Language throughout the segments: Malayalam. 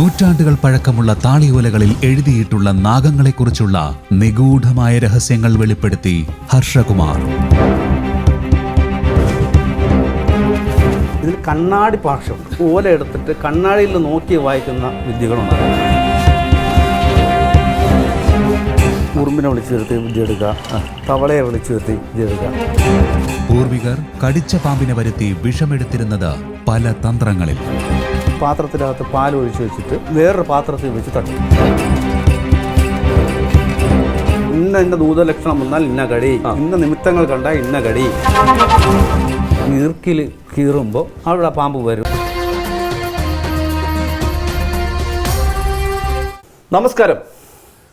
നൂറ്റാണ്ടുകൾ പഴക്കമുള്ള താളിയോലകളിൽ എഴുതിയിട്ടുള്ള നാഗങ്ങളെക്കുറിച്ചുള്ള നിഗൂഢമായ രഹസ്യങ്ങൾ വെളിപ്പെടുത്തി ഹർഷകുമാർ. ഇതിൽ കണ്ണാടി പാർശ്വം ഓല എടുത്തിട്ട് കണ്ണാടിയിൽ നോക്കി വായിക്കുന്ന വിദ്യകളുണ്ട്. ഉറുമ്പിനെ വിളിച്ചു വരുത്തി വിദ്യ എടുക്കുക തവളയെ വിളിച്ചു വരുത്തി വിദ്യ എടുക്കുക. പൂർവികർ കടിച്ച പാമ്പിനെ വരുത്തി വിഷമെടുത്തിരുന്നത് പല തന്ത്രങ്ങളിൽ. പാത്രത്തിനകത്ത് പാൽ ഒഴിച്ച് വെച്ചിട്ട് വേറൊരു പാത്രത്തിൽ വെച്ച് തട്ടി. ഇന്ന എന്റെ ദൂതലക്ഷണം വന്നാൽ ഇന്ന കടി. ഇന്ന നിമിത്തങ്ങൾ കണ്ടാൽ ഇന്ന കടി. നീർക്കിൽ കീറുമ്പോൾ അവിടെ പാമ്പ് വരും. നമസ്കാരം.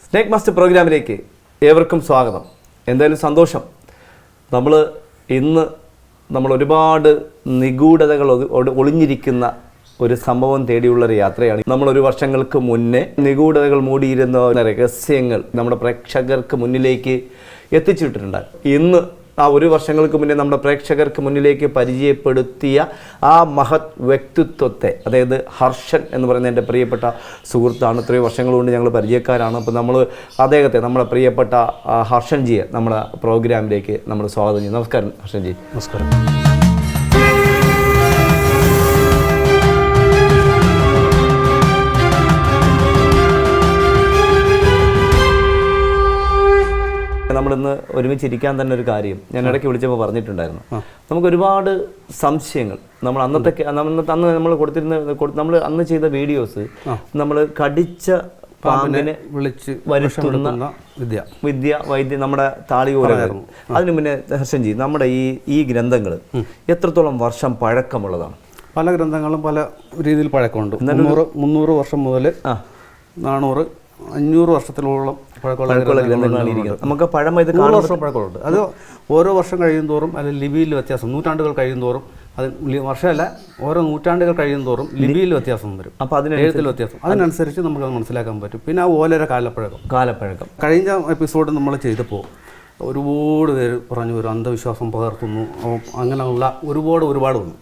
സ്നേക് മാസ്റ്റർ പ്രോഗ്രാമിലേക്ക് ഏവർക്കും സ്വാഗതം. എന്തായാലും സന്തോഷം. നമ്മൾ ഇന്ന് നമ്മൾ ഒരുപാട് നിഗൂഢതകൾ ഒളിഞ്ഞിരിക്കുന്ന ഒരു സംഭവം തേടിയുള്ള ഒരു യാത്രയാണ്. നമ്മൾ ഒരു വർഷങ്ങൾക്ക് മുന്നേ നിഗൂഢതകൾ മൂടിയിരുന്ന രഹസ്യങ്ങൾ നമ്മുടെ പ്രേക്ഷകർക്ക് മുന്നിലേക്ക് എത്തിച്ചിട്ടുണ്ട് ഇന്ന് ആ ഒരു വർഷങ്ങൾക്ക് മുന്നേ നമ്മുടെ പ്രേക്ഷകർക്ക് മുന്നിലേക്ക് പരിചയപ്പെടുത്തിയ ആ മഹത് വ്യക്തിത്വത്തെ അതായത് ഹർഷൻ എന്ന് പറയുന്ന എന്റെ പ്രിയപ്പെട്ട സുഹൃത്താണ്. ഇത്രയും വർഷങ്ങൾ കൊണ്ട് ഞങ്ങൾ പരിചയക്കാരാണ്. അപ്പോൾ നമ്മൾ അദ്ദേഹത്തെ നമ്മുടെ പ്രിയപ്പെട്ട ഹർഷൻജിയെ നമ്മുടെ പ്രോഗ്രാമിലേക്ക് നമ്മൾ സ്വാഗതം ചെയ്യും നമസ്കാരം ഹർഷൻജി. നമസ്കാരം. നമ്മളിന്ന് ഒരുമിച്ചിരിക്കാൻ തന്നെ ഒരു കാര്യം. ഞാൻ ഇടയ്ക്ക് വിളിച്ചപ്പോൾ പറഞ്ഞിട്ടുണ്ടായിരുന്നു. നമുക്ക് ഒരുപാട് സംശയങ്ങൾ. നമ്മൾ അന്നത്തെ അന്ന് നമ്മൾ കൊടുത്തിരുന്ന നമ്മൾ അന്ന് ചെയ്ത വീഡിയോസ് നമ്മൾ കടിച്ച പാമ്പിനെ വിളിച്ച് വരുത്തുന്ന വിദ്യ. വിദ്യ വൈദ്യ നമ്മുടെ താളിയോലകൾ അതിനു മുന്നേ ഹർഷൻജി നമ്മുടെ ഈ ഈ ഗ്രന്ഥങ്ങൾ എത്രത്തോളം വർഷം പഴക്കമുള്ളതാണ്? പല ഗ്രന്ഥങ്ങളും പല രീതിയിൽ പഴക്കമുണ്ട്. മുന്നൂറ് മുന്നൂറ് വർഷം മുതൽ നാനൂറ് അഞ്ഞൂറ് വർഷത്തിലോളം പഴക്കമുള്ള പഴക്കമുള്ള ഗ്രന്ഥങ്ങളാണ് ഇരിക്കുന്നത് നമുക്ക് പഴമ ഇത് നൂറ് വർഷം പഴക്കമുണ്ട്. അത് ഓരോ വർഷം കഴിയും തോറും അതിൽ ലിപിയിൽ വ്യത്യാസം. നൂറ്റാണ്ടുകൾ കഴിയും തോറും അത് വർഷമല്ല ഓരോ നൂറ്റാണ്ടുകൾ കഴിയും തോറും ലിപിയിൽ വ്യത്യാസം വരും. അപ്പോൾ അതിന് എഴുത്തിൽ വ്യത്യാസം. അതിനനുസരിച്ച് നമുക്ക് അത് മനസ്സിലാക്കാൻ പറ്റും. പിന്നെ ആ ഓലര കാലപ്പഴക്കം. കാലപ്പഴക്കം. കഴിഞ്ഞ എപ്പിസോഡ് നമ്മൾ ചെയ്തപ്പോൾ ഒരുപാട് പേര് പറഞ്ഞു ഒരു അന്ധവിശ്വാസം പകർത്തുന്നു. അങ്ങനെയുള്ള ഒരുപാട് ഒരുപാട് വന്നു.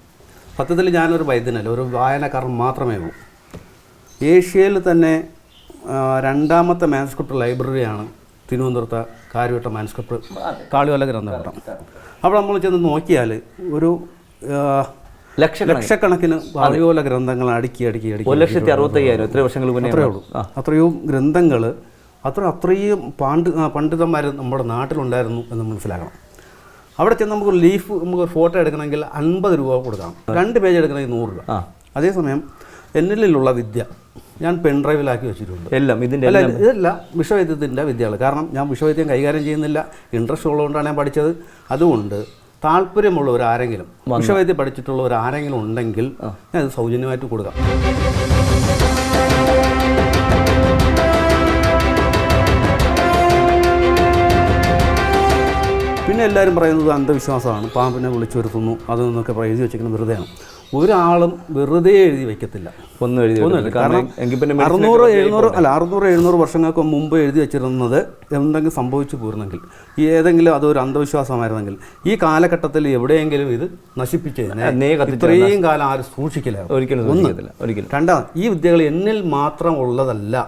സത്യത്തിൽ ഞാനൊരു വൈദ്യനല്ല ഒരു വായനക്കാരൻ മാത്രമേ ഉള്ളൂ. ഏഷ്യയിൽ തന്നെ രണ്ടാമത്തെ മാൻസ്ക്രിപ്റ്റ് ലൈബ്രറിയാണ് തിരുവനന്തപുരത്തെ കാര്യവട്ട മാൻസ്ക്രിപ്റ്റ് കാളിവല ഗ്രന്ഥപുരം അപ്പോൾ നമ്മൾ ചെന്ന് നോക്കിയാൽ ഒരു ലക്ഷ ലക്ഷക്കണക്കിന്. ലക്ഷക്കണക്കിന് കാളിയോല ഗ്രന്ഥങ്ങൾ അടുക്കി അടുക്കി അടുക്കി ഒരു ലക്ഷത്തി അറുപത്തയ്യായിരം എത്ര വർഷങ്ങൾ മുന്നേ അത്രയേ ഉള്ളൂ. അത്രയും ഗ്രന്ഥങ്ങൾ അത്ര അത്രയും പാണ്ഡി പണ്ഡിതന്മാർ നമ്മുടെ നാട്ടിലുണ്ടായിരുന്നു എന്ന് മനസ്സിലാക്കണം. അവിടെ ചെന്ന് നമുക്ക് ലീഫ് നമുക്ക് ഫോട്ടോ എടുക്കണമെങ്കിൽ അൻപത് രൂപ കൊടുക്കണം. രണ്ട് പേജ് എടുക്കണമെങ്കിൽ നൂറ് രൂപ. അതേസമയം എന്നിലുള്ള വിദ്യ. ഞാൻ പെൺഡ്രൈവിലാക്കി വെച്ചിട്ടുണ്ട്. എല്ലാം ഇതിന്റെ അല്ല ഇതല്ല വിഷവൈദ്യത്തിന്റെ വിദ്യകൾ കാരണം ഞാൻ വിഷവൈദ്യം കൈകാര്യം ചെയ്യുന്നില്ല. ഇൻട്രസ്റ്റ് ഉള്ളതുകൊണ്ടാണ് ഞാൻ പഠിച്ചത്. അതുകൊണ്ട് താല്പര്യമുള്ളവർ ആരെങ്കിലും വിഷവൈദ്യം പഠിച്ചിട്ടുള്ളവർ ആരെങ്കിലും ഉണ്ടെങ്കിൽ ഞാൻ ഇത് സൗജന്യമായിട്ട് കൊടുക്കാം. പിന്നെ എല്ലാവരും പറയുന്നത് അന്ധവിശ്വാസമാണ്. പാമ്പിനെ വിളിച്ചു വരുത്തുന്നു അതെന്നൊക്കെ എഴുതി വെച്ചിരിക്കുന്നത് വെറുതെയാണ്. ഒരാളും വെറുതെ എഴുതി വെക്കത്തില്ല. ഒന്നും എഴുതി ഒന്നുമില്ല കാരണം എങ്കിൽ പിന്നെ അറുന്നൂറ് എഴുന്നൂറ് അല്ല അറുന്നൂറ് എഴുന്നൂറ് വർഷങ്ങൾക്ക് മുമ്പ് എഴുതി വെച്ചിരുന്നത് എന്തെങ്കിലും സംഭവിച്ചു പോരുന്നെങ്കിൽ ഈ ഏതെങ്കിലും അതൊരു അന്ധവിശ്വാസമായിരുന്നെങ്കിൽ ഈ കാലഘട്ടത്തിൽ എവിടെയെങ്കിലും ഇത് നശിപ്പിച്ചു ഇത്രയും കാലം ആരും സൂക്ഷിക്കില്ല? ഒരിക്കലും ഒന്നും. ഒരിക്കലും. രണ്ടാമത് ഈ വിദ്യകൾ എന്നിൽ മാത്രം ഉള്ളതല്ല.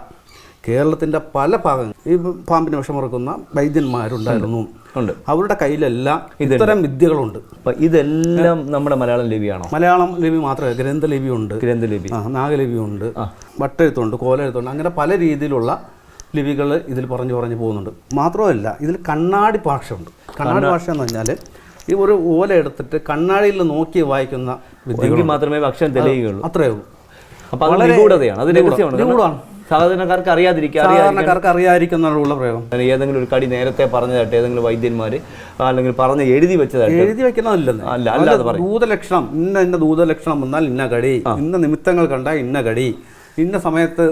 കേരളത്തിന്റെ പല ഭാഗങ്ങൾ ഈ പാമ്പിന് വിഷമുറക്കുന്ന വൈദ്യന്മാരുണ്ടായിരുന്നു. ഉണ്ട്. അവരുടെ കയ്യിലെല്ലാം ഇത്തരം വിദ്യകളുണ്ട്. അപ്പൊ ഇതെല്ലാം നമ്മുടെ മലയാളം ലിപിയാണോ? മലയാളം ലിപി മാത്രമല്ല ഗ്രന്ഥലിപിയുണ്ട് ഗ്രന്ഥലിപി ആ നാഗലിപിയുണ്ട്. വട്ടെഴുത്തുണ്ട് കോലെഴുത്തുണ്ട് അങ്ങനെ പല രീതിയിലുള്ള ലിപികൾ ഇതിൽ പറഞ്ഞു പറഞ്ഞു പോകുന്നുണ്ട്. മാത്രമല്ല ഇതിൽ കണ്ണാടി ഭാഷയുണ്ട്. കണ്ണാടി ഭാഷ എന്ന് പറഞ്ഞാൽ ഈ ഒരു ഓല എടുത്തിട്ട് കണ്ണാടിയിൽ നോക്കി വായിക്കുന്ന വിദ്യകൾ മാത്രമേ അക്ഷരം തെളിയുകയുള്ളൂ. അത്രയേ ഉള്ളൂ. അപ്പോൾ അത് നിഗൂഢതയാണ്. അത് നിഗൂഢമാണ്. സാധാരണക്കാർക്ക് അറിയാതിരിക്കുക സാധാരണക്കാർക്ക് അറിയാതിരിക്കുന്നുള്ള പ്രയോഗം. ഏതെങ്കിലും ഒരു കടി നേരത്തെ പറഞ്ഞതായിട്ട് ഏതെങ്കിലും വൈദ്യന്മാര് അല്ലെങ്കിൽ പറഞ്ഞ് എഴുതി വെച്ചതായിട്ട് എഴുതി വെക്കുന്നതല്ലെന്ന്. അല്ല അല്ലാതെ ദൂതലക്ഷണം ഇന്ന ഇന്ന ദൂതലക്ഷണം വന്നാൽ ഇന്ന കടി ഇന്ന നിമിത്തങ്ങൾ കണ്ടാൽ ഇന്ന കടി ഇന്ന സമയത്ത്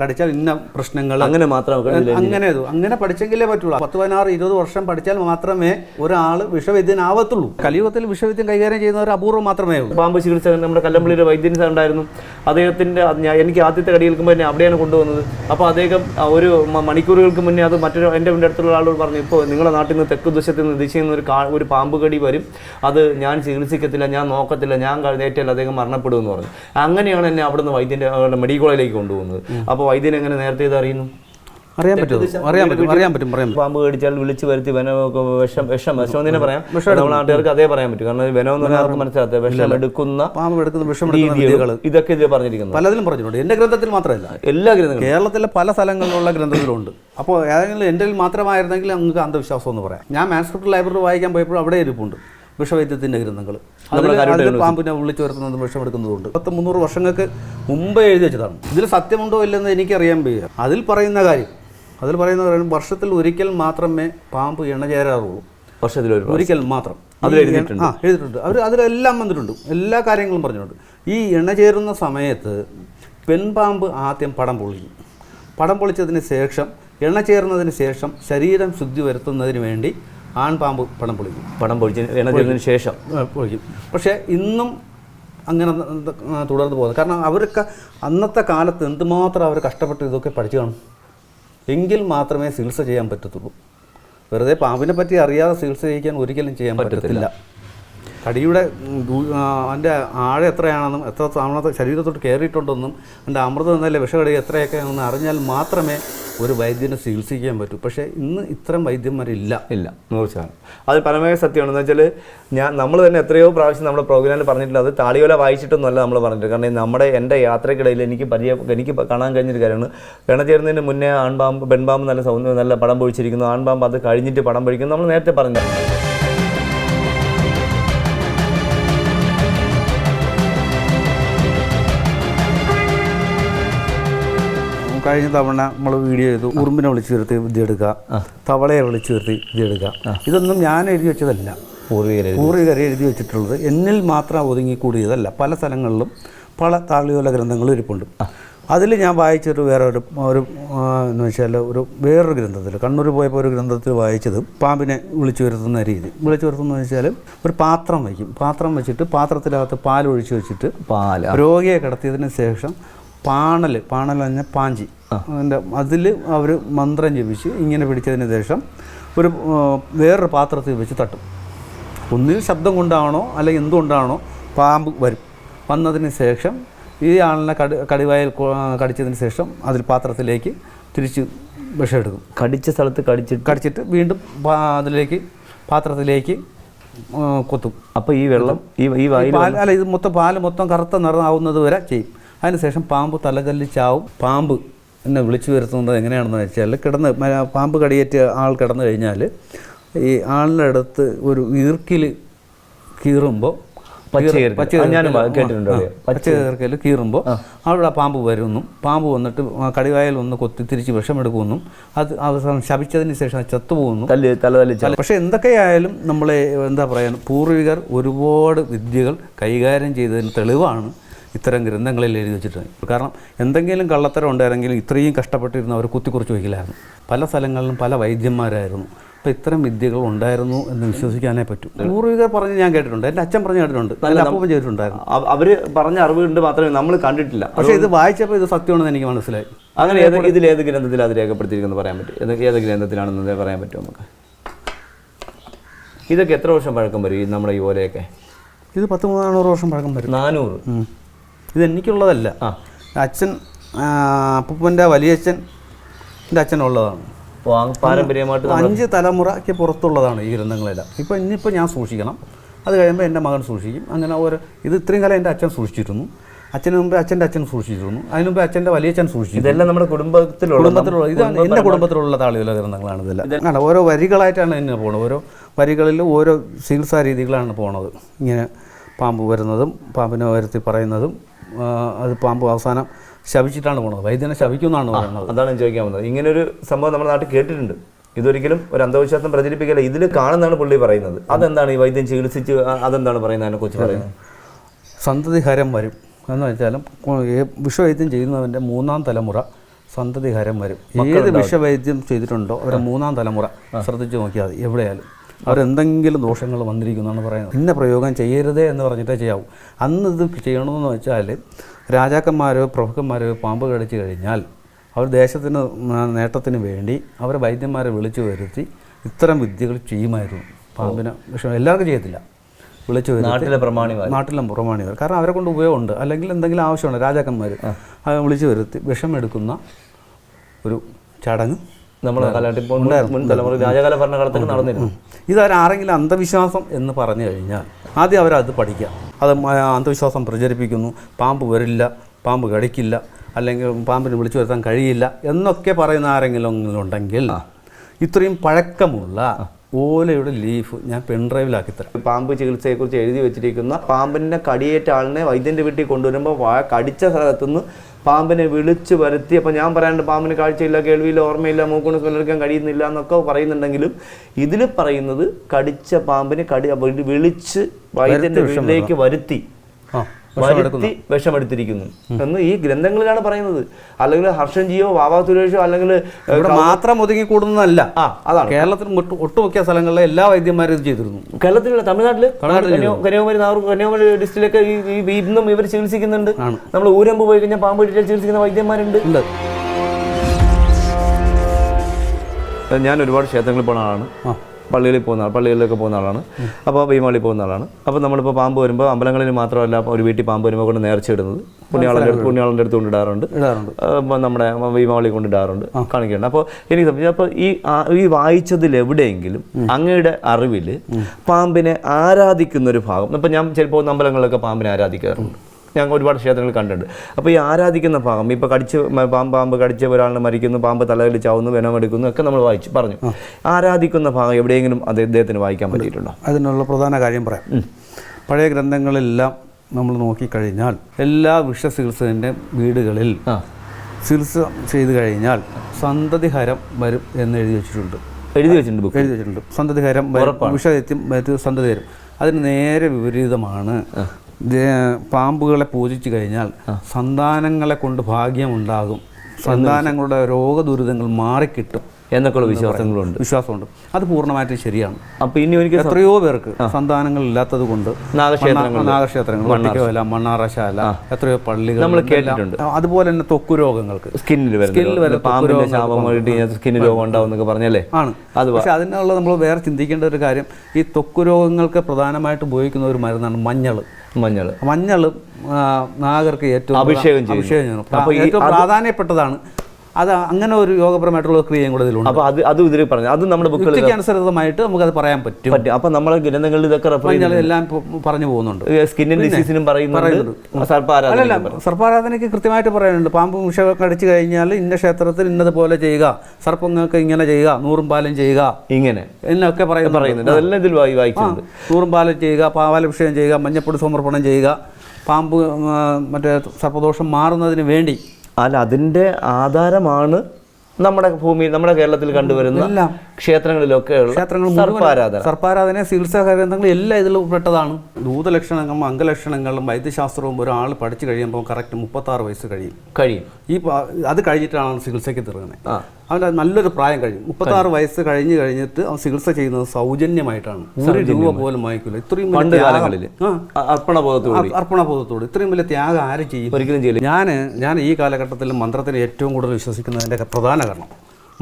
കടിച്ചാൽ ഇന്ന പ്രശ്നങ്ങൾ. അങ്ങനെ മാത്രമേ അങ്ങനെ അങ്ങനെ പഠിച്ചെങ്കിലേ പറ്റുള്ളൂ. പത്ത് പതിനാറ് ഇരുപത് വർഷം പഠിച്ചാൽ മാത്രമേ ഒരാൾ വിഷവൈദ്യനാവത്തുള്ളൂ കലിയുഗത്തിൽ വിഷവൈദ്യം കൈകാര്യം ചെയ്യുന്നവർ അപൂർവം മാത്രമേ ഉള്ളൂ. പാമ്പ് ചികിത്സ നമ്മുടെ കല്ലമ്പള്ളിയുടെ വൈദ്യൻ സാർ ഉണ്ടായിരുന്നു. അദ്ദേഹത്തിന്റെ എനിക്ക് ആദ്യത്തെ കടി കേൾക്കുമ്പോൾ എന്നെ അവിടെയാണ് കൊണ്ടുവന്നത്. അപ്പോൾ അദ്ദേഹം ഒരു മണിക്കൂറുകൾക്ക് മുന്നേ അത് മറ്റൊരു എന്റെ മുന്നേ അടുത്തുള്ള ആളോട് പറഞ്ഞു ഇപ്പോൾ നിങ്ങളുടെ നാട്ടിൽ നിന്ന് തെക്ക് ദശത്തിൽ നിന്ന് ദിശയിൽ നിന്ന് ഒരു കാ ഒരു പാമ്പ് കടി വരും. അത് ഞാൻ ചികിത്സിക്കത്തില്ല ഞാൻ നോക്കത്തില്ല ഞാൻ നേറ്റില്ല അദ്ദേഹം മരണപ്പെടുമെന്ന് പറഞ്ഞു. അങ്ങനെയാണ് എന്നെ അവിടുന്ന് വൈദ്യന്റെ മെഡിക്കൽ മെഡിക്കൽ കൊണ്ടുപോകുന്നത് അപ്പോൾ വൈദ്യൻ എങ്ങനെ നേരത്തെ ഇത് അറിയുന്നു അറിയാൻ പറ്റും അറിയാൻ പറ്റും അറിയാൻ പറ്റും പറയാം പാമ്പ് കടിച്ചാൽ വിളിച്ച് വരുത്തി വെനം വിഷം വിഷം വിഷം തന്നെ പറയാം നമ്മൾ നാട്ടുകാർക്ക് അതേ പറയാൻ പറ്റും കാരണം വെനം എന്ന് പറഞ്ഞാൽ ആർക്കും മനസ്സിലാത്ത വിഷം എടുക്കുന്ന പാമ്പ് എടുക്കുന്ന വിഷം രീതികൾ ഇതൊക്കെ ഇത് പറഞ്ഞിരിക്കുന്നു പലതിലും പറഞ്ഞിട്ടുണ്ട് എന്റെ ഗ്രന്ഥത്തിൽ മാത്രമല്ല എല്ലാ ഗ്രന്ഥങ്ങളും കേരളത്തിലെ പല സ്ഥലങ്ങളിലുള്ള ഗ്രന്ഥത്തിലുണ്ട് അപ്പോൾ ഏതെങ്കിലും എന്റെ മാത്രമായിരുന്നെങ്കിൽ നിങ്ങൾക്ക് അന്ധവിശ്വാസം എന്ന് പറയാം ഞാൻ മാൻസ്ക്രിപ്റ്റ് ലൈബ്രറി വായിക്കാൻ പോയപ്പോൾ അവിടെ ഇരിപ്പുണ്ട് വിഷവൈദ്യത്തിന്റെ ഗ്രന്ഥങ്ങൾ അതിൽ പാമ്പിനെ വിളിച്ചു വരുത്തുന്നതും വിഷമെടുക്കുന്നതുമുണ്ട് പത്ത് മുന്നൂറ് വർഷങ്ങൾക്ക് മുമ്പ് എഴുതി വെച്ചതാണ്. ഇതിൽ സത്യമുണ്ടോ ഇല്ലെന്ന് എനിക്കറിയാൻ വയ്യ. അതിൽ പറയുന്ന കാര്യം അതിൽ പറയുന്ന കാര്യം വർഷത്തിൽ ഒരിക്കൽ മാത്രമേ പാമ്പ് ഇണ ചേരാറുള്ളൂ. വർഷത്തിൽ ഒരിക്കൽ മാത്രം. അതിൽ. ആ എഴുതിയിട്ടുണ്ട്. അവർ അതിലെല്ലാം വന്നിട്ടുണ്ട്. എല്ലാ കാര്യങ്ങളും പറഞ്ഞിട്ടുണ്ട്. ഈ ഇണ ചേരുന്ന സമയത്ത് പെൺപാമ്പ് ആദ്യം പടം പൊളിക്കും. പടം പൊളിച്ചതിന് ശേഷം എണ്ണ ചേർന്നതിന് ശേഷം ശരീരം ശുദ്ധി വരുത്തുന്നതിന് വേണ്ടി ആൺപാമ്പ് പണം പൊളിക്കും. പണം പൊളിച്ചതിന് എണ്ണ ശേഷം. പൊളിക്കും. പക്ഷേ ഇന്നും അങ്ങനെ തുടർന്ന് പോകുന്നത് കാരണം അവരൊക്കെ അന്നത്തെ കാലത്ത് എന്തുമാത്രം അവർ കഷ്ടപ്പെട്ട് ഇതൊക്കെ പഠിച്ചു കാണും. എങ്കിൽ മാത്രമേ ചികിത്സ ചെയ്യാൻ പറ്റത്തുള്ളൂ. വെറുതെ പാമ്പിനെ പറ്റി അറിയാതെ ചികിത്സ ചെയ്യിക്കാൻ ഒരിക്കലും ചെയ്യാൻ പറ്റത്തില്ല. കടിയുടെ അതിന്റെ ആഴം എത്രയാണെന്നും എത്ര തവണത്തെ ശരീരത്തോട്ട് കയറിയിട്ടുണ്ടെന്നും അതിന്റെ അമൃതം എന്നാലും വിഷകടി എത്രയൊക്കെ എന്ന് അറിഞ്ഞാൽ മാത്രമേ ഒരു വൈദ്യനെ ചികിത്സിക്കാൻ പറ്റും. പക്ഷേ ഇന്ന് ഇത്തരം വൈദ്യന്മാരില്ല. ഇല്ല. നൂറ് ശതമാനം. അത് പരമേ സത്യമാണ്. എന്ന് വെച്ചാൽ ഞാൻ നമ്മൾ തന്നെ എത്രയോ പ്രാവശ്യം നമ്മുടെ പ്രോഗ്രാമിൽ പറഞ്ഞിട്ടില്ല. അത് താളിയോല വായിച്ചിട്ടൊന്നുമല്ല നമ്മൾ പറഞ്ഞിട്ട്. കാരണം നമ്മുടെ എന്റെ യാത്രക്കിടയിൽ എനിക്ക് പരിചയ എനിക്ക് കാണാൻ കഴിഞ്ഞൊരു കാര്യമാണ്. ഇണചേരുന്നതിന് മുന്നേ ആൺപാമ്പ് പെൺപാമ്പ് നല്ല സൗന്ദര്യം നല്ല പടം പൊഴിച്ചിരിക്കുന്നു. ആൺപാമ്പ് അത് കഴിഞ്ഞിട്ട് പടം പൊഴിക്കുന്നു. നമ്മൾ നേരത്തെ പറഞ്ഞു കഴിഞ്ഞ തവണ നമ്മൾ വീഡിയോ ചെയ്തു. ഉറുമ്പിനെ വിളിച്ചു വരുത്തി വിദ്യ എടുക്കുക. തവളയെ വിളിച്ചു വരുത്തി വിദ്യ എടുക്കുക. ഇതൊന്നും ഞാൻ എഴുതി വെച്ചതല്ല. പൂർവികരെ എഴുതി വെച്ചിട്ടുള്ളത്. എന്നിൽ മാത്രം ഒതുങ്ങിക്കൂടിയതല്ല. പല സ്ഥലങ്ങളിലും പല താളിയോല ഗ്രന്ഥങ്ങളും ഇരിപ്പുണ്ട്. അതിൽ ഞാൻ വായിച്ചൊരു വേറെ ഒരു ഒരു എന്ന് വെച്ചാൽ ഒരു വേറൊരു ഗ്രന്ഥത്തിൽ കണ്ണൂർ പോയപ്പോൾ ഒരു ഗ്രന്ഥത്തിൽ വായിച്ചത് പാമ്പിനെ വിളിച്ചു വരുത്തുന്ന രീതി. വിളിച്ചു വരുത്തുന്ന വെച്ചാൽ ഒരു പാത്രം വയ്ക്കും. പാത്രം വെച്ചിട്ട് പാത്രത്തിനകത്ത് പാൽ ഒഴിച്ചു വെച്ചിട്ട് പാൽ രോഗിയെ കിടത്തിയതിന് ശേഷം പാണൽ പാണൽ പറഞ്ഞ പാഞ്ചി. അതിന്റെ അതിൽ അവർ മന്ത്രം ജപിച്ച് ഇങ്ങനെ പിടിച്ചതിന് ശേഷം ഒരു വേറൊരു പാത്രത്തിൽ വെച്ച് തട്ടും. ഒന്നിൽ ശബ്ദം കൊണ്ടാണോ അല്ലെങ്കിൽ എന്തുകൊണ്ടാണോ പാമ്പ് വരും. വന്നതിന് ശേഷം ഈ ആളിനെ കടി കടിവായിൽ കടിച്ചതിന് ശേഷം അതിൽ പാത്രത്തിലേക്ക് തിരിച്ച് വിഷം എടുക്കും. കടിച്ച സ്ഥലത്ത് കടിച്ചിട്ട് കടിച്ചിട്ട് വീണ്ടും അതിലേക്ക് പാത്രത്തിലേക്ക് കൊത്തും. അപ്പോൾ ഈ വെള്ളം ഈ ഈ പാൽ അല്ല ഇത് മൊത്തം പാൽ മൊത്തം കറുത്ത നിറമാവുന്നത് വരെ ചെയ്യും. അതിനുശേഷം പാമ്പ് തലകല്ലി ചാവും. പാമ്പ് എന്നെ വിളിച്ചു വരുത്തുന്നത് എങ്ങനെയാണെന്ന് വെച്ചാൽ കിടന്ന് പാമ്പ് കടിയേറ്റ് ആൾ കിടന്നു കഴിഞ്ഞാൽ ഈ ആളിന്റെ അടുത്ത് ഒരു ഈർക്കിൽ കീറുമ്പോൾ പച്ച ഈർക്കിൽ. പച്ച ആ, കേട്ടിട്ടുണ്ട് ആ, അത്. പച്ച ഈർക്കിൽ. കീറുമ്പോൾ അവിടെ പാമ്പ് വരുന്നു. പാമ്പ് വന്നിട്ട് കടിവായൽ ഒന്ന് കൊത്തി തിരിച്ച് വിഷമെടുക്കുന്നു. അത് അവസാനം ശപിച്ചതിന് ശേഷം ചത്തുപോകുന്നു. പക്ഷേ എന്തൊക്കെയായാലും നമ്മളെ എന്താ പറയുക പൂർവികർ ഒരുപാട് വിദ്യകൾ കൈകാര്യം ചെയ്തതിന് തെളിവാണ്. ഇത്തരം ഗ്രന്ഥങ്ങളിൽ എഴുതി വെച്ചിട്ടുണ്ട്. കാരണം എന്തെങ്കിലും കള്ളത്തരം ഉണ്ടായിരുന്നെങ്കിൽ ഇത്രയും കഷ്ടപ്പെട്ടിരുന്ന അവർ കുത്തിക്കുറിച്ച് വയ്ക്കില്ലായിരുന്നു പല സ്ഥലങ്ങളിലും പല വൈദ്യന്മാരായിരുന്നു. അപ്പോൾ ഇത്തരം വിദ്യകൾ ഉണ്ടായിരുന്നു എന്ന് വിശ്വസിക്കാനേ പറ്റൂ. പൂർവികർ പറഞ്ഞ് ഞാൻ കേട്ടിട്ടുണ്ട്. എന്റെ അച്ഛൻ പറഞ്ഞു കേട്ടിട്ടുണ്ട്. എന്റെ അപ്പൂപ്പൻ ചെയ്തിട്ടുണ്ടായിരുന്നു. അവർ പറഞ്ഞ അറിവുണ്ട് മാത്രമേ നമ്മൾ കണ്ടിട്ടില്ല. പക്ഷേ ഇത് വായിച്ചപ്പോൾ ഇത് സത്യമാണെന്ന് എനിക്ക് മനസ്സിലായി. അങ്ങനെ ഏത് ഇതിൽ ഏത് ഗ്രന്ഥത്തിൽ അത് രേഖപ്പെടുത്തിയിരിക്കുന്നത് പറയാൻ പറ്റും? ഏത് ഗ്രന്ഥത്തിലാണെന്ന് ഗ്രന്ഥത്തിലാണെന്നത് പറയാൻ പറ്റുമോ നമുക്ക്? ഇതൊക്കെ എത്ര വർഷം പഴക്കം വരും ഈ നമ്മുടെ ഈ ഓലയൊക്കെ? ഇത് പത്ത് നാനൂറ് വർഷം പഴക്കം വരും. നാനൂറ്. ഉം. ഇത് എനിക്കുള്ളതല്ല ആ. അച്ഛൻ അപ്പൂപ്പന്റെ വലിയച്ഛൻ എന്റെ അച്ഛനുള്ളതാണ്. പാരമ്പര്യമായിട്ട് അഞ്ച് തലമുറയ്ക്ക് പുറത്തുള്ളതാണ് ഈ ഗ്രന്ഥങ്ങളെല്ലാം. ഇപ്പോൾ ഇനിയിപ്പോൾ ഞാൻ സൂക്ഷിക്കണം. അത് കഴിയുമ്പോൾ എന്റെ മകൻ സൂക്ഷിക്കും. അങ്ങനെ ഓരോ ഇത് ഇത്രയും കാലം എന്റെ അച്ഛൻ സൂക്ഷിച്ചിരുന്നു. അച്ഛന് മുമ്പ് അച്ഛന്റെ അച്ഛൻ സൂക്ഷിച്ചിരുന്നു. അതിന് മുമ്പ് അച്ഛന്റെ വലിയച്ഛൻ സൂക്ഷിച്ചു ഇതെല്ലാം നമ്മുടെ കുടുംബത്തിലുള്ള കുടുംബത്തിലുള്ള ഇതാണ് എന്റെ കുടുംബത്തിലുള്ള താളിയുള്ള ഗ്രന്ഥങ്ങളാണ് ഇതെല്ലാം. ആണ് ഓരോ വരികളായിട്ടാണ് എന്നെ പോകുന്നത് ഓരോ വരികളിൽ ഓരോ ചികിത്സാ രീതികളാണ് പോണത്. ഇങ്ങനെ പാമ്പ് വരുന്നതും പാമ്പിനെ വരുത്തി പറയുന്നതും അത് പാമ്പ് അവസാനം ശവിച്ചിട്ടാണ് പോകുന്നത് വൈദ്യനെ ശവിക്കുമെന്നാണ് പറയുന്നത്. അതാണ് ഞാൻ ചോദിക്കാൻ വന്നത്. ഇങ്ങനൊരു സംഭവം നമ്മുടെ നാട്ടിൽ കേട്ടിട്ടുണ്ട്. ഇതൊരിക്കലും ഒരു അന്ധവിശ്വാസം പ്രചരിപ്പിക്കില്ല. ഇതിൽ കാണുന്നതാണ് പുള്ളി പറയുന്നത്. അതെന്താണ് ഈ വൈദ്യം ചികിത്സിച്ച് അതെന്താണ് പറയുന്നത് അതിനെ കുറിച്ച് പറയുന്നത്? സന്തതിഹരം വരും. എന്ന് വെച്ചാലും വിഷവൈദ്യം ചെയ്യുന്നവന്റെ മൂന്നാം തലമുറ സന്തതിഹരം വരും. ഏത് വിഷവൈദ്യം ചെയ്തിട്ടുണ്ടോ അവരുടെ മൂന്നാം തലമുറ ശ്രദ്ധിച്ചു നോക്കിയാൽ മതി എവിടെയായാലും അവരെന്തെങ്കിലും ദോഷങ്ങൾ വന്നിരിക്കുന്നതാണ് പറയുന്നത്. ഇന്ന പ്രയോഗം ചെയ്യരുതേ എന്ന് പറഞ്ഞിട്ടേ ചെയ്യാവൂ. അന്ന് ഇത് ചെയ്യണമെന്ന് വെച്ചാൽ രാജാക്കന്മാരോ പ്രഭുക്കന്മാരോ പാമ്പ് കടിച്ചു കഴിഞ്ഞാൽ അവർ ദേശത്തിന് നേട്ടത്തിന് വേണ്ടി അവരെ വൈദ്യന്മാരെ വിളിച്ചു വരുത്തി ഇത്തരം വിദ്യകൾ ചെയ്യുമായിരുന്നു. പാമ്പിന് വിഷം എല്ലാവർക്കും ചെയ്യത്തില്ല. വിളിച്ചു വരുത്തി നാട്ടിലെ പ്രമാണിമാർ നാട്ടിലും പ്രമാണികൾ കാരണം അവരെ കൊണ്ട് ഉപയോഗമുണ്ട്. അല്ലെങ്കിൽ എന്തെങ്കിലും ആവശ്യമുണ്ട് രാജാക്കന്മാർ വിളിച്ചു വരുത്തി വിഷമെടുക്കുന്ന ഒരു ചടങ്ങ് നമ്മുടെ കാലഘട്ടത്തിൽ മുൻ- മുൻ തലമുറ രാജകാല ഭരണകാലത്തൊക്കെ നടന്നിരുന്നു. ഇതൊരാരെങ്കിലും അന്ധവിശ്വാസം എന്ന് പറഞ്ഞു കഴിഞ്ഞാൽ ആദ്യം അവരത് പഠിക്കുക. അത് അന്ധവിശ്വാസം പ്രചരിപ്പിക്കുന്നു. പാമ്പ് വരില്ല പാമ്പ് കടിക്കില്ല അല്ലെങ്കിൽ പാമ്പിനെ വിളിച്ചു വരുത്താൻ കഴിയില്ല എന്നൊക്കെ പറയുന്ന ആരെങ്കിലും ഉണ്ടെങ്കിൽ ഇത്രയും പഴക്കമുള്ള ഓലയുടെ ലീഫ് ഞാൻ പെൺഡ്രൈവിലാക്കി തരാം. പാമ്പ് ചികിത്സയെക്കുറിച്ച് എഴുതി വെച്ചിരിക്കുന്ന പാമ്പിന്റെ കടിയേറ്റ ആളിനെ വൈദ്യന്റെ വീട്ടിൽ കൊണ്ടുവരുമ്പോൾ കടിച്ച സ്ഥലത്തുനിന്ന് പാമ്പിനെ വിളിച്ചു വരുത്തി. അപ്പോൾ ഞാൻ പറയാണ്ട് പാമ്പിന് കാഴ്ചയില്ല കേൾവിയില്ല ഓർമ്മയില്ല മൂക്കൊണ്ട് സ്മെല്ലെടുക്കാൻ കഴിയുന്നില്ല എന്നൊക്കെ പറയുന്നുണ്ടെങ്കിലും ഇതിൽ പറയുന്നത് കടിച്ച പാമ്പിനെ കടി വിളി- വിളിച്ച് വൈദ്യന്റെ വീട്ടിലേക്ക് വരുത്തി. വരുത്തി വിഷമെടുത്തിരിക്കുന്നു. എന്ന് ഈ ഗ്രന്ഥങ്ങളിലാണ് പറയുന്നത്. അല്ലെങ്കിൽ ഹർഷൻ ജിയോ വാവാ സുരേഷോ അല്ലെങ്കിൽ മാത്രം ഒതുങ്ങി കൂടുന്നതല്ല ആ അതാണ്. കേരളത്തിൽ ഒട്ടുമുക്കിയ ഒട്ടുമിക്ക സ്ഥലങ്ങളിലെ എല്ലാ വൈദ്യന്മാരും ഇത് ചെയ്തിരുന്നു. കേരളത്തിലുള്ള തമിഴ്നാട്ടിൽ തമിഴ്നാട്ടിൽ കന്യാകുമാരി കന്യാകുമാരി ഡിസ്ട്രിക്റ്റിലൊക്കെ ഇന്നും ഇവർ ചികിത്സിക്കുന്നുണ്ട്. നമ്മൾ ഊരമ്പ് പോയി കഴിഞ്ഞാൽ പാമ്പ് ഇട്ടിട്ട് ചികിത്സിക്കുന്ന വൈദ്യന്മാരുണ്ട്. ഞാൻ ഒരുപാട് ക്ഷേത്രങ്ങളിൽ പോണ ആളാണ്. പള്ളികളിൽ പോകുന്ന ആൾ പള്ളികളിലൊക്കെ പോകുന്ന ആളാണ്. അപ്പോൾ ഭീമാളി പോകുന്ന ആളാണ്. അപ്പോൾ നമ്മളിപ്പോൾ പാമ്പ് വരുമ്പോൾ അമ്പലങ്ങളിൽ മാത്രമല്ല ഒരു വീട്ടിൽ പാമ്പ് വരുമ്പോൾ കൊണ്ട് നേർച്ച ഇടുന്നത്. പുണ്യാളന്റെ അടുത്ത് പുണ്യാളന്റെ അടുത്ത് കൊണ്ടിടാറുണ്ട് നമ്മുടെ ഭീമാവളി കൊണ്ടിടാറുണ്ട് കാണിക്കുന്നുണ്ട്. അപ്പോൾ എനിക്ക് സംബന്ധിച്ച് അപ്പോൾ ഈ ഈ വായിച്ചതിൽ എവിടെയെങ്കിലും അങ്ങയുടെ അറിവിൽ പാമ്പിനെ ആരാധിക്കുന്ന ഒരു ഭാഗം ഇപ്പം ഞാൻ ചിലപ്പോൾ അമ്പലങ്ങളിലൊക്കെ പാമ്പിനെ ആരാധിക്കാറുണ്ട്. ഞാൻ ഒരുപാട് ക്ഷേത്രങ്ങൾ കണ്ടിട്ടുണ്ട്. അപ്പോൾ ഈ ആരാധിക്കുന്ന ഭാഗം ഇപ്പോൾ കടിച്ച് പാമ്പ് പാമ്പ് കടിച്ച ഒരാളിനെ മരിക്കുന്നു പാമ്പ് തലകളിൽ ചാവുന്നു വെനമെടുക്കുന്നു ഒക്കെ നമ്മൾ വായിച്ചു പറഞ്ഞു. ആരാധിക്കുന്ന ഭാഗം എവിടെയെങ്കിലും അത് ഇദ്ദേഹത്തിന് വായിക്കാൻ പറ്റിയിട്ടുണ്ടോ? അതിനുള്ള പ്രധാന കാര്യം പറയാം. പഴയ ഗ്രന്ഥങ്ങളെല്ലാം നമ്മൾ നോക്കിക്കഴിഞ്ഞാൽ എല്ലാ വിഷചികിത്സകന്റെ വീടുകളിൽ ചികിത്സ ചെയ്തു കഴിഞ്ഞാൽ സന്തതിഹരം വരും എന്ന് എഴുതി വെച്ചിട്ടുണ്ട്. എഴുതി വെച്ചിട്ടുണ്ട് ബുക്ക്? എഴുതി വെച്ചിട്ടുണ്ട്. സന്തതിഹരം വിഷയത്യം സന്തതി വരും. അതിന് നേരെ വിപരീതമാണ് പാമ്പുകളെ പൂജിച്ചു കഴിഞ്ഞാൽ സന്താനങ്ങളെ കൊണ്ട് ഭാഗ്യമുണ്ടാകും. സന്താനങ്ങളുടെ രോഗദുരിതങ്ങൾ മാറിക്കിട്ടും എന്നൊക്കെയുള്ള വിശ്വാസങ്ങളുണ്ട്. വിശ്വാസമുണ്ട്. അത് പൂർണമായിട്ടും ശരിയാണ്. അപ്പോൾ ഇനി എനിക്ക് എത്രയോ പേർക്ക് സന്താനങ്ങൾ ഇല്ലാത്തത് കൊണ്ട് നാഗക്ഷേത്രങ്ങൾ വട്ടിക്കവല മണ്ണാറശാല എത്രയോ പള്ളികൾ നമ്മൾ കേട്ടിട്ടുണ്ട്. അതുപോലെ തന്നെ തൊക്കു രോഗങ്ങൾക്ക്. സ്കിന്നിൽ സ്കിന്നിൽ വരുന്ന ശാപം വഴിട്ട് രോഗം ഉണ്ടാവും എന്നൊക്കെ പറഞ്ഞല്ലേ? ആണ്. അത് പക്ഷെ അതിനുള്ള നമ്മൾ വേറെ ചിന്തിക്കേണ്ട ഒരു കാര്യം ഈ തൊക്കു രോഗങ്ങൾക്ക് പ്രധാനമായിട്ട് ഉപയോഗിക്കുന്ന ഒരു മരുന്നാണ് മഞ്ഞൾ. മഞ്ഞൾ മഞ്ഞളും നാഗർക്ക് ഏറ്റവും അഭിഷേകം ചെയ്യുന്നു. അഭിഷേകം ചെയ്യുന്നു. അപ്പൊ ഏറ്റവും പ്രാധാന്യപ്പെട്ടതാണ് അത് അങ്ങനെ ഒരു യോഗപരമായിട്ടുള്ള ക്രിയയും കൂടെ ഇതിലുണ്ട്. അപ്പൊ അത് അത് ഇതിൽ പറഞ്ഞു. അത് നമ്മുടെ ബുക്കിൽ നമുക്ക് അത് പറയാൻ പറ്റും. പറ്റും. അപ്പൊ നമ്മളെ ഗ്രന്ഥങ്ങളിൽ ഇതൊക്കെ റെഫർ ചെയ്യുന്നത് എല്ലാം പറഞ്ഞു പോകുന്നുണ്ട്. സ്കിന്നിൻ ഡിസീസിനും പറയുന്നുണ്ട്. സർപ്പാരാധന സർപ്പാരാധനയ്ക്ക് കൃത്യമായിട്ട് പറയുന്നുണ്ട് പാമ്പ് മുഷ കടിച്ചു കഴിഞ്ഞാൽ ഇന്ന ക്ഷേത്രത്തിൽ ഇന്നതുപോലെ ചെയ്യുക. സർപ്പങ്ങൾക്ക് ഇങ്ങനെ ചെയ്യുക. നൂറും പാലം ചെയ്യുക. ഇങ്ങനെ. എന്നൊക്കെ പറയുന്നുണ്ട്. അതെല്ലാം ഇതിൽ വായി വായിച്ചിട്ടുണ്ട്. നൂറും പാലം ചെയ്യുക പാവാലഭിഷേകം ചെയ്യുക മഞ്ഞപ്പൊടി സമർപ്പണം ചെയ്യുക പാമ്പ് മറ്റേ സർപ്പദോഷം മാറുന്നതിന് വേണ്ടി അല്ല അതിന്റെ ആധാരമാണ് നമ്മുടെ ഭൂമിയിൽ നമ്മുടെ കേരളത്തിൽ കണ്ടുവരുന്ന ക്ഷേത്രങ്ങളിലൊക്കെ ക്ഷേത്രങ്ങൾ സർപ്പാരാധന. സർപ്പാരാധന ചികിത്സാ ഗ്രന്ഥങ്ങൾ എല്ലാം ഇതിൽ ഉൾപ്പെട്ടതാണ്. ദൂതലക്ഷണങ്ങളും അംഗലക്ഷണങ്ങളും വൈദ്യശാസ്ത്രവും ഒരാൾ പഠിച്ചു കഴിയുമ്പോൾ കറക്റ്റ് മുപ്പത്താറ് വയസ്സ് കഴിയും. കഴിയും. ഈ അത് കഴിഞ്ഞിട്ടാണ് ചികിത്സയ്ക്ക് തീർക്കുന്നത്. ആ. അവന്റെ നല്ലൊരു പ്രായം കഴിഞ്ഞു. മുപ്പത്താറ് വയസ്സ് കഴിഞ്ഞ് കഴിഞ്ഞിട്ട് അവൻ ചികിത്സ ചെയ്യുന്നത് സൗജന്യമായിട്ടാണ്. ഒരു രൂപ പോലും വാങ്ങിക്കില്ല ഇത്രയും വലിയ പണ്ട് കാലങ്ങളിൽ. അർപ്പണബോധത്തോട് ഇത്രയും വലിയ ത്യാഗം ആര് ചെയ്യും? ഒരിക്കലും ചെയ്യില്ല. ഞാൻ ഞാൻ ഈ കാലഘട്ടത്തിൽ മന്ത്രത്തിന് ഏറ്റവും കൂടുതൽ വിശ്വസിക്കുന്നതിന്റെ പ്രധാന കാരണം.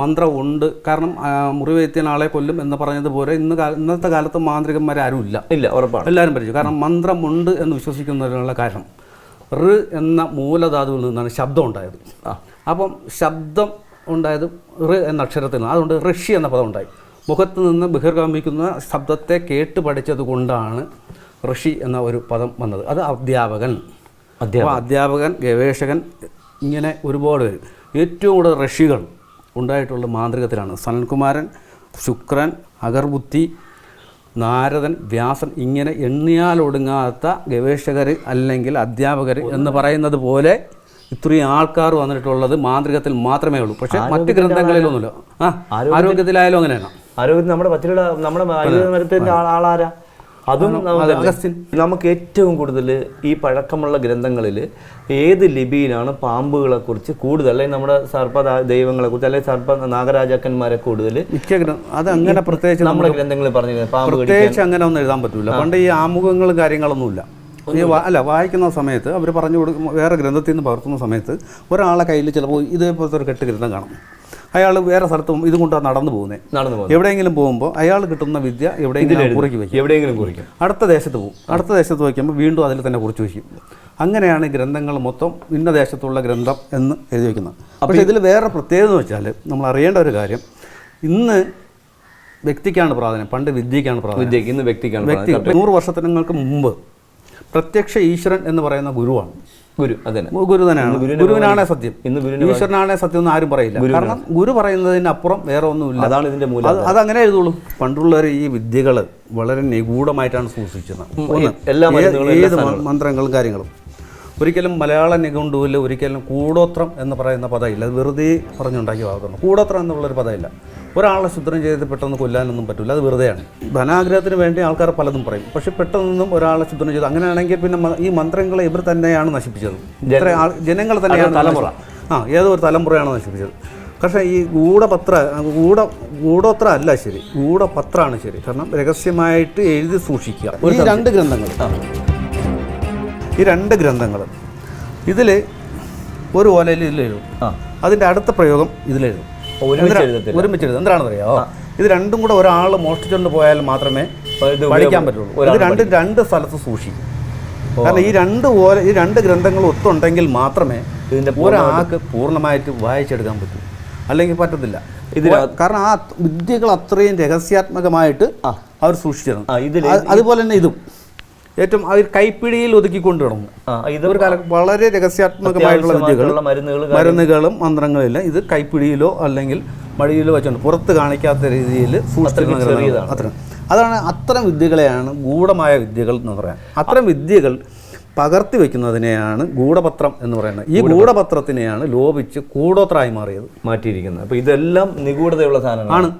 മന്ത്രം ഉണ്ട്. കാരണം മുറിവേത്തിയ ആളെ കൊല്ലും എന്ന് പറഞ്ഞതുപോലെ ഇന്ന് ഇന്നത്തെ കാലത്ത് മാന്ത്രികന്മാർ ആരും ഇല്ല. ഇല്ല ഉറപ്പാണ്. എല്ലാവരും പഠിച്ചു കാരണം മന്ത്രമുണ്ട് എന്ന് വിശ്വസിക്കുന്നതിനുള്ള കാരണം. റ് എന്ന മൂലധാതുവിൽ നിന്നാണ് ശബ്ദം ഉണ്ടായത്. അപ്പം ശബ്ദം ഉണ്ടായത് റ് എന്ന അക്ഷരത്തിൽ നിന്ന് അതുകൊണ്ട് ഋഷി എന്ന പദം ഉണ്ടായി. മുഖത്ത് നിന്ന് ബഹിർഗമിക്കുന്ന ശബ്ദത്തെ കേട്ട് പഠിച്ചത് കൊണ്ടാണ് ഋഷി എന്ന ഒരു പദം വന്നത്. അത് അധ്യാപകൻ. അപ്പോൾ അധ്യാപകൻ ഗവേഷകൻ ഇങ്ങനെ ഒരുപാട് പേര്. ഏറ്റവും കൂടുതൽ ഋഷികൾ ഉണ്ടായിട്ടുള്ള മാന്ത്രികത്തിലാണ്. സനൽകുമാരൻ ശുക്രൻ അഗർബുദ്ധി നാരദൻ വ്യാസൻ ഇങ്ങനെ എണ്ണിയാലൊടുങ്ങാത്ത ഗവേഷകർ അല്ലെങ്കിൽ അധ്യാപകർ എന്ന് പറയുന്നത് പോലെ ഇത്രയും ആൾക്കാർ വന്നിട്ടുള്ളത് മാന്ത്രികത്തിൽ മാത്രമേ ഉള്ളൂ. പക്ഷേ മറ്റ് ഗ്രന്ഥങ്ങളിലൊന്നുമില്ല. ആ ആരോഗ്യത്തിലായാലും അങ്ങനെയാണ്. ആരോഗ്യത്തിൽ നമ്മുടെ പത്തിലുള്ള നമ്മുടെ മരത്തിന്റെ ആളാരാ? അതും. നമുക്ക് ഏറ്റവും കൂടുതൽ ഈ പഴക്കമുള്ള ഗ്രന്ഥങ്ങളിൽ ഏത് ലിപിയിലാണ് പാമ്പുകളെ കുറിച്ച് കൂടുതൽ അല്ലെങ്കിൽ നമ്മുടെ സർപ്പ ദൈവങ്ങളെ കുറിച്ച് അല്ലെങ്കിൽ സർപ്പ നാഗരാജാക്കന്മാരെ കൂടുതൽ മിക്ക അത് അങ്ങനെ പ്രത്യേകിച്ച് നമ്മുടെ ഗ്രന്ഥങ്ങളിൽ പറഞ്ഞു പ്രത്യേകിച്ച് അങ്ങനെ ഒന്നും എഴുതാൻ പറ്റില്ല പണ്ട് ഈ ആമുഖങ്ങളും കാര്യങ്ങളൊന്നുമില്ല. ഈ അല്ല വായിക്കുന്ന സമയത്ത് അവർ പറഞ്ഞു കൊടുക്കും വേറെ ഗ്രന്ഥത്തിൽ നിന്ന് പകർത്തുന്ന സമയത്ത് ഒരാളെ കയ്യിൽ ചിലപ്പോൾ ഇതേപോലത്തെ ഒരു കെട്ട് ഗ്രന്ഥം കാണും. അയാൾ വേറെ സ്ഥലത്തും ഇതും കൊണ്ടാണ് നടന്നു പോകുന്നത് നടന്നു പോകുന്നത് എവിടെയെങ്കിലും പോകുമ്പോൾ അയാൾ കിട്ടുന്ന വിദ്യ എവിടെയെങ്കിലും കുറിക്ക് വയ്ക്കും. എവിടെയെങ്കിലും കുറിക്കും. അടുത്ത ദേശത്ത് പോകും. അടുത്ത ദേശത്ത് വയ്ക്കുമ്പോൾ വീണ്ടും അതിൽ തന്നെ കുറിച്ച് വയ്ക്കും. അങ്ങനെയാണ് ഗ്രന്ഥങ്ങൾ മൊത്തം ഇന്ന ദേശത്തുള്ള ഗ്രന്ഥം എന്ന് എഴുതി വയ്ക്കുന്നത്. പക്ഷേ ഇതിൽ വേറെ പ്രത്യേകത എന്ന് വെച്ചാൽ നമ്മൾ അറിയേണ്ട ഒരു കാര്യം ഇന്ന് വ്യക്തിക്കാണ് പ്രാധാന്യം പണ്ട് വിദ്യയ്ക്കാണ് പ്രാധാന്യം. ഇന്ന് വ്യക്തിക്കാണ് വ്യക്തി നൂറ് വർഷത്തിനങ്ങൾക്ക് മുമ്പ് പ്രത്യക്ഷ ഈശ്വരൻ എന്ന് പറയുന്ന ഗുരുവാണ്. ഗുരു അതന്നെ. ഗുരു തന്നെയാണ്. ഗുരുവിനാണേ സത്യം. ഇന്ന് ഈശ്വരനാണേ സത്യം എന്ന് ആരും പറയില്ല. കാരണം ഗുരു പറയുന്നതിനപ്പുറം വേറെ ഒന്നുമില്ല. അതാണ് ഇതിന്റെ മൂലം അത് അതങ്ങനെ എഴുതുള്ളൂ. പണ്ടുള്ളവർ ഈ വിദ്യകൾ വളരെ നിഗൂഢമായിട്ടാണ് സൂക്ഷിച്ചത് ഏത് മന്ത്രങ്ങളും കാര്യങ്ങളും. ഒരിക്കലും മലയാള നിഘണ്ടുവിൽ ഒരിക്കലും കൂടോത്രം എന്ന് പറയുന്ന പദമില്ല. അത് വെറുതെ പറഞ്ഞുണ്ടാക്കിയ വാദമാണ് കൂടോത്രം എന്നുള്ളൊരു പദമില്ല. ഒരാളെ ശുദ്ധം ചെയ്ത് പെട്ടെന്ന് കൊല്ലാനൊന്നും പറ്റില്ല അത് വെറുതെയാണ്. ധനാഗ്രഹത്തിന് വേണ്ടി ആൾക്കാർ പലതും പറയും. പക്ഷെ പെട്ടെന്നൊന്നും ഒരാളെ ശുദ്ധം ചെയ്ത് അങ്ങനെയാണെങ്കിൽ പിന്നെ ഈ മന്ത്രങ്ങളെ ഇവർ തന്നെയാണ് നശിപ്പിച്ചത്. ഇത്ര ആൾ ജനങ്ങൾ തന്നെയാണ് തലമുറ. ആ ഏതോ ഒരു തലമുറയാണ് നശിപ്പിച്ചത്. പക്ഷേ ഈ ഗൂഢപത്ര ഗൂഢ ഗൂഢോത്ര അല്ല ശരി ഗൂഢപത്രമാണ് ശരി. കാരണം രഹസ്യമായിട്ട് എഴുതി സൂക്ഷിക്കുക. ഒരു രണ്ട് ഗ്രന്ഥങ്ങൾ. ഈ രണ്ട് ഗ്രന്ഥങ്ങൾ. ഇതിൽ ഒരു ഓലയിൽ ഇതിലെഴുതും. അതിന്റെ അടുത്ത പ്രയോഗം ഇതിലെഴുതും. ഒരുമിച്ച് എഴുതും എന്താണെന്ന് അറിയാമോ ഇത് രണ്ടും കൂടെ ഒരാൾ മോഷ്ടിച്ചുകൊണ്ട് പോയാൽ മാത്രമേ പഠിക്കാൻ പറ്റുള്ളൂ. ഇത് രണ്ട് രണ്ട് സ്ഥലത്ത് സൂക്ഷിക്കും. കാരണം ഈ രണ്ട് ഓല ഈ രണ്ട് ഗ്രന്ഥങ്ങൾ ഒത്തുണ്ടെങ്കിൽ മാത്രമേ ഇതിന്റെ ഒരാൾക്ക് പൂർണമായിട്ട് വായിച്ചെടുക്കാൻ പറ്റൂ. അല്ലെങ്കിൽ പറ്റത്തില്ല. ഇത് കാരണം ആ വിദ്യകൾ അത്രയും രഹസ്യാത്മകമായിട്ട് അവർ സൂക്ഷിച്ചിരുന്നു. അതുപോലെ തന്നെ ഇതും. ഏറ്റവും അവർ കൈപ്പിടിയിൽ ഒതുക്കിക്കൊണ്ട് കിടന്നു ഇത് ഒരു കാലം വളരെ രഹസ്യാത്മകമായിട്ടുള്ള വിദ്യകൾ മരുന്നുകളും മന്ത്രങ്ങളില്ല ഇത് കൈപ്പിടിയിലോ അല്ലെങ്കിൽ മടിയിലോ വെച്ചുകൊണ്ട് പുറത്ത് കാണിക്കാത്ത രീതിയിൽ. അത്രയും അതാണ് അത്തരം വിദ്യകളെയാണ് ഗൂഢമായ വിദ്യകൾ എന്ന് പറയാം അത്തരം വിദ്യകൾ പകർത്തി വെക്കുന്നതിനെയാണ് ഗൂഢപത്രം എന്ന് പറയുന്നത്. ഈ ഗൂഢപത്രത്തിനെയാണ് ലോപിച്ച് കൂടോത്രായി മാറിയത്. മാറ്റിയിരിക്കുന്നത്. അപ്പോൾ ഇതെല്ലാം നിഗൂഢതയുള്ള സാധനങ്ങളാണ്.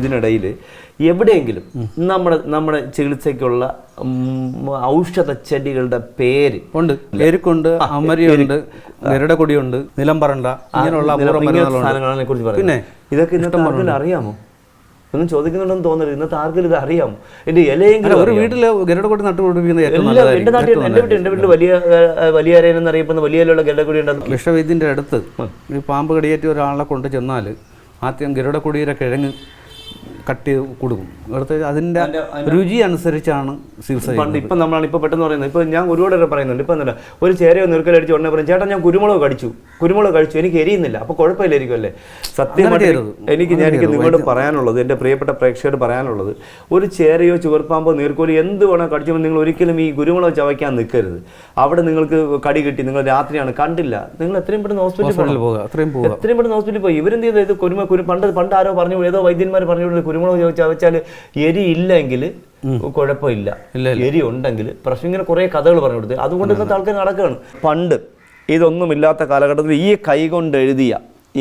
ഇതിനിടയിൽ എവിടെയെങ്കിലും നമ്മുടെ നമ്മുടെ ചികിത്സയ്ക്കുള്ള ഔഷധ ചെടികളുടെ പേര്. ഉണ്ട്. എരുക്കുണ്ട് അമരിയുണ്ട് അപൂർവ മരുന്നുകളുണ്ട്. സാധനങ്ങളെ കുറിച്ച് പിന്നെ ഇതൊക്കെ ഇന്നത്തെ ആർക്കെങ്കിലും അറിയാമോ? ഒന്നും ചോദിക്കുന്നുണ്ടെന്ന് തോന്നരുത്. ഇന്നത്തെ ആർക്കും ഇത് അറിയാമോ? എന്റെ ഇലയെങ്കിലും ഒരു വീട്ടിൽ ഗരുഡക്കൊടി നട്ടുപിടിപ്പിക്കുന്ന എന്റെ നാട്ടിൽ എന്റെ വീട്ടിൽ എന്റെ വീട്ടിൽ വലിയ വലിയ അരയൻ എന്നറിയപ്പെടുന്ന വലിയ ഇലയുള്ള ഗല്ലക്കുടി ഉണ്ടാകും വിഷവൈദ്യന്റെ അടുത്ത് ഈ പാമ്പ് കടിയേറ്റ് ഒരാളെ കൊണ്ട് ചെന്നാൽ ആദ്യം ഗരുഡക്കൊടിയുടെ കിഴങ്ങ് കട്ട് ചെയ്ത് കൊടുക്കും. അടുത്ത അതിന്റെ രുചി അനുസരിച്ചാണ് ചികിത്സ പണ്ട് ഇപ്പം നമ്മളാണ് ഇപ്പോൾ പെട്ടെന്ന് പറയുന്നത്. ഇപ്പോൾ ഞാൻ ഒരുപാട് പറയുന്നുണ്ട്. ഇപ്പം എന്താ ഒരു ചേരയോ നിർക്കലടിച്ച് ഉടനെ പറയും ചേട്ടാ ഞാൻ കുരുമുളക് കടിച്ചു. കുരുമുളക് കഴിച്ചു. എനിക്ക് എരിയുന്നില്ല. അപ്പോൾ കുഴപ്പമില്ലായിരിക്കും അല്ലേ? സത്യമായിട്ട്. എനിക്ക് ഞാൻ എനിക്ക് നിങ്ങളോട് പറയാനുള്ളത് എന്റെ പ്രിയപ്പെട്ട പ്രേക്ഷകരോട് പറയാനുള്ളത് ഒരു ചേരയോ ചുവർപ്പാമ്പോ നീർക്കോലി എന്ത് വേണോ കടിച്ചുമ്പോൾ നിങ്ങൾ ഒരിക്കലും ഈ കുരുമുളക് ചവയ്ക്കാൻ നിൽക്കരുത്. അവിടെ നിങ്ങൾക്ക് കടി കിട്ടി നിങ്ങൾ രാത്രിയാണ്. കണ്ടില്ല. നിങ്ങൾ എത്രയും പെട്ടെന്ന് ഹോസ്പിറ്റലിൽ പോകുക എത്രയും പെട്ടെന്ന് ഹോസ്പിറ്റലിൽ പോയി. ഇവരെന്ത് ചെയ്തു? ഇത് കുരുമ കുരു പണ്ട് പണ്ട് ആരോ പറഞ്ഞു ഏതോ വൈദ്യന്മാർ പറഞ്ഞു കുരുമുളക് ചോദിച്ചാൽ വെച്ചാൽ എരി ഇല്ലെങ്കിൽ കുഴപ്പമില്ല. എരി ഉണ്ടെങ്കിൽ. പ്രശ്നം ഇങ്ങനെ കുറേ കഥകൾ പറഞ്ഞു കൊടുത്ത്. അതുകൊണ്ട് ഇന്നത്തെ ആൾക്കാർ നടക്കുകയാണ്. പണ്ട് ഇതൊന്നുമില്ലാത്ത കാലഘട്ടത്തിൽ ഈ കൈ കൊണ്ട് എഴുതിയ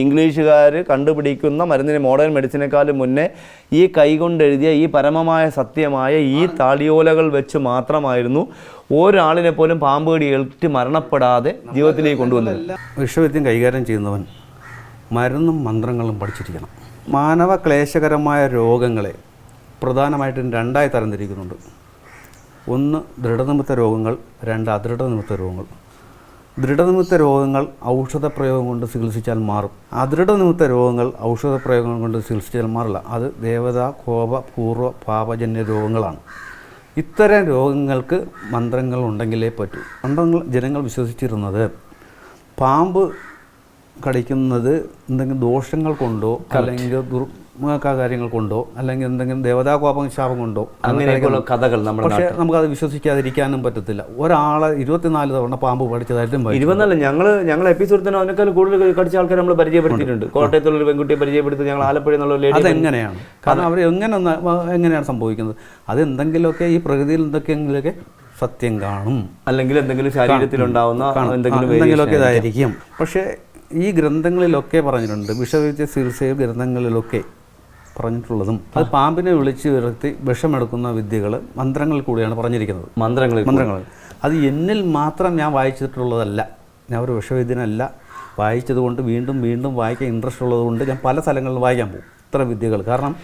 ഇംഗ്ലീഷുകാർ കണ്ടുപിടിക്കുന്ന മരുന്നിന് മോഡേൺ മെഡിസിനേക്കാളും മുന്നേ ഈ കൈ കൊണ്ട് എഴുതിയ ഈ പരമമായ സത്യമായ ഈ താളിയോലകൾ വെച്ച് മാത്രമായിരുന്നു ഒരാളിനെ പോലും പാമ്പ് കടി ഏറ്റ് മരണപ്പെടാതെ ജീവിതത്തിലേക്ക് കൊണ്ടുവന്നത്. വിശ്വവിദ്യം കൈകാര്യം ചെയ്യുന്നവൻ മരുന്നും മന്ത്രങ്ങളും പഠിച്ചിരിക്കണം. മാനവ ക്ലേശകരമായ രോഗങ്ങളെ പ്രധാനമായിട്ടും രണ്ടായി തരംതിരിക്കുന്നുണ്ട്. ഒന്ന് ദൃഢനിമിത്ത രോഗങ്ങൾ രണ്ട് അദൃഢനിമിത്ത രോഗങ്ങൾ. ദൃഢനിമിത്ത രോഗങ്ങൾ ഔഷധ പ്രയോഗം കൊണ്ട് ചികിത്സിച്ചാൽ മാറും. അദൃഢനിമിത്ത രോഗങ്ങൾ ഔഷധ പ്രയോഗം കൊണ്ട് ചികിത്സിച്ചാൽ മാറില്ല. അത് ദേവത കോപ പൂർവ പാപജന്യ രോഗങ്ങളാണ്. ഇത്തരം രോഗങ്ങൾക്ക് മന്ത്രങ്ങൾ ഉണ്ടെങ്കിലേ പറ്റൂ. മന്ത്രങ്ങൾ ജനങ്ങൾ വിശ്വസിച്ചിരുന്നത് പാമ്പ് കടിക്കുന്നത് എന്തെങ്കിലും ദോഷങ്ങൾ കൊണ്ടോ അല്ലെങ്കിൽ കാര്യങ്ങൾ കൊണ്ടോ അല്ലെങ്കിൽ എന്തെങ്കിലും ദേവതാ കോപം ശാപം കൊണ്ടോ അങ്ങനെയൊക്കെയുള്ള കഥകൾ നമ്മൾ പക്ഷേ നമുക്കത് വിശ്വസിക്കാതിരിക്കാനും പറ്റത്തില്ല. ഒരാളെ ഇരുപത്തിനാല് തവണ പാമ്പ് പഠിച്ചതായിട്ടും. ഇരുപത്തിനാല് ഞങ്ങൾ ഞങ്ങൾ എപ്പിസോഡ് തന്നെ അതിനേക്കാൾ കൂടുതൽ കടിച്ച ആൾക്കാർ നമ്മൾ പരിചയപ്പെടുത്തിയിട്ടുണ്ട്. കോട്ടയത്തുള്ള ഒരു പെൺകുട്ടിയെ പരിചയപ്പെടുത്തി ഞങ്ങൾ ആലപ്പുഴ എന്നുള്ള അതെങ്ങനെയാണ്? കാരണം അവർ എങ്ങനെ എങ്ങനെയാണ് സംഭവിക്കുന്നത്? അതെന്തെങ്കിലുമൊക്കെ ഈ പ്രകൃതിയിൽ എന്തൊക്കെയെങ്കിലൊക്കെ സത്യം കാണും. അല്ലെങ്കിൽ എന്തെങ്കിലും ശരീരത്തിലുണ്ടാവുന്ന. എന്തെങ്കിലും എന്തെങ്കിലുമൊക്കെ ഇതായിരിക്കും. പക്ഷേ ഈ ഗ്രന്ഥങ്ങളിലൊക്കെ പറഞ്ഞിട്ടുണ്ട്. വിഷവിച്ച ചികിത്സയിൽ ഗ്രന്ഥങ്ങളിലൊക്കെ പറഞ്ഞിട്ടുള്ളതും. അത് പാമ്പിനെ വിളിച്ച് വരുത്തി വിഷമെടുക്കുന്ന വിദ്യകൾ മന്ത്രങ്ങൾ കൂടിയാണ് പറഞ്ഞിരിക്കുന്നത്. മന്ത്രങ്ങൾ മന്ത്രങ്ങൾ. അത് എന്നിൽ മാത്രം ഞാൻ വായിച്ചിട്ടുള്ളതല്ല. ഞാൻ ഒരു വിഷവൈദ്യനല്ല. വായിച്ചത് കൊണ്ട് വീണ്ടും വീണ്ടും വായിക്കാൻ ഇൻട്രസ്റ്റ് ഉള്ളതുകൊണ്ട് ഞാൻ പല സ്ഥലങ്ങളിലും വായിക്കാൻ പോകും. ഇത്തരം വിദ്യകൾ. കാരണം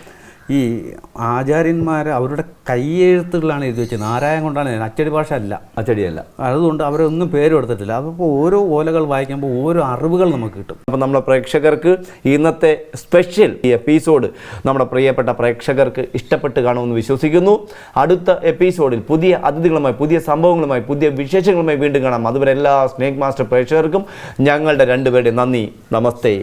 ഈ ആചാര്യന്മാർ അവരുടെ കയ്യെഴുത്തുകളാണ് എഴുതി വെച്ചത്. നാരായണം കൊണ്ടാണ്. അച്ചടി ഭാഷ അല്ല. അച്ചടിയല്ല. അതുകൊണ്ട് അവരൊന്നും പേര് കൊടുത്തിട്ടില്ല. അപ്പോൾ ഓരോ ഓലകൾ വായിക്കുമ്പോൾ ഓരോ അറിവുകൾ നമുക്ക് കിട്ടും. അപ്പോൾ നമ്മുടെ പ്രേക്ഷകർക്ക് ഇന്നത്തെ സ്പെഷ്യൽ ഈ എപ്പിസോഡ് നമ്മുടെ പ്രിയപ്പെട്ട പ്രേക്ഷകർക്ക് ഇഷ്ടപ്പെട്ട് കാണുമെന്ന് വിശ്വസിക്കുന്നു. അടുത്ത എപ്പിസോഡിൽ പുതിയ അതിഥികളുമായി പുതിയ സംഭവങ്ങളുമായി പുതിയ വിശേഷങ്ങളുമായി വീണ്ടും കാണാം. അതുവരെ എല്ലാ സ്നേക് മാസ്റ്റർ പ്രേക്ഷകർക്കും ഞങ്ങളുടെ രണ്ടുപേരുടെ നന്ദി. നമസ്തേ.